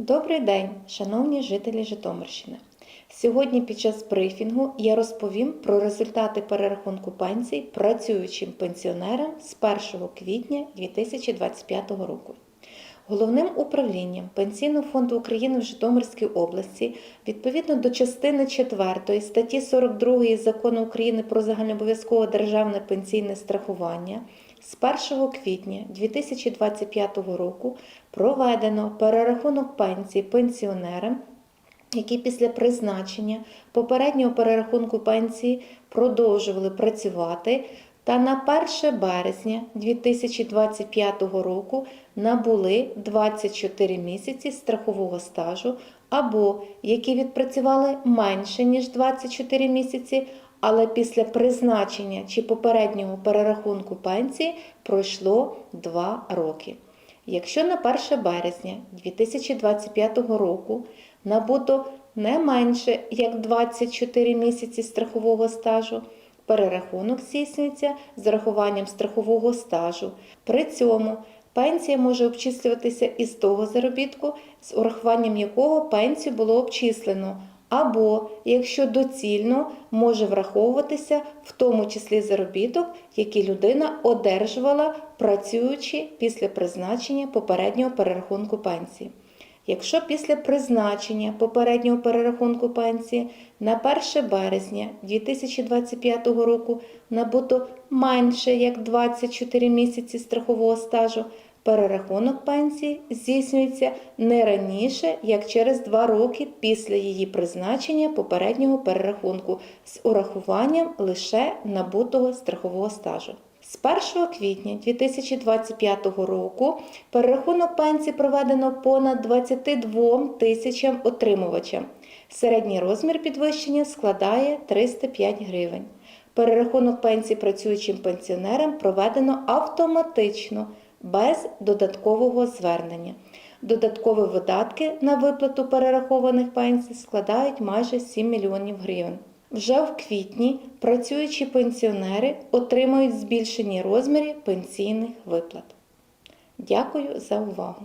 Добрий день, шановні жителі Житомирщини. Сьогодні під час брифінгу я розповім про результати перерахунку пенсій працюючим пенсіонерам з 1 квітня 2025 року. Головним управлінням Пенсійного фонду України в Житомирській області відповідно до частини 4 статті 42 Закону України про загальнообов'язкове державне пенсійне страхування з 1 квітня 2025 року проведено перерахунок пенсій пенсіонерам, які після призначення попереднього перерахунку пенсії продовжували працювати та на 1 березня 2025 року набули 24 місяці страхового стажу або які відпрацювали менше ніж 24 місяці, але після призначення чи попереднього перерахунку пенсії пройшло 2 роки. Якщо на 1 березня 2025 року набуто не менше як 24 місяці страхового стажу, перерахунок здійснюється з рахуванням страхового стажу. При цьому пенсія може обчислюватися із того заробітку, з урахуванням якого пенсію було обчислено, або, якщо доцільно, може враховуватися в тому числі заробіток, який людина одержувала, працюючи після призначення попереднього перерахунку пенсії. Якщо після призначення попереднього перерахунку пенсії на 1 березня 2025 року набуто менше як 24 місяці страхового стажу, перерахунок пенсії здійснюється не раніше, як через 2 роки після її призначення попереднього перерахунку з урахуванням лише набутого страхового стажу. З 1 квітня 2025 року перерахунок пенсії проведено понад 22 тисячам отримувачам. Середній розмір підвищення складає 305 гривень. Перерахунок пенсії працюючим пенсіонерам проведено автоматично, без додаткового звернення. Додаткові видатки на виплату перерахованих пенсій складають майже 7 мільйонів гривень. Вже в квітні працюючі пенсіонери отримають збільшені розміри пенсійних виплат. Дякую за увагу!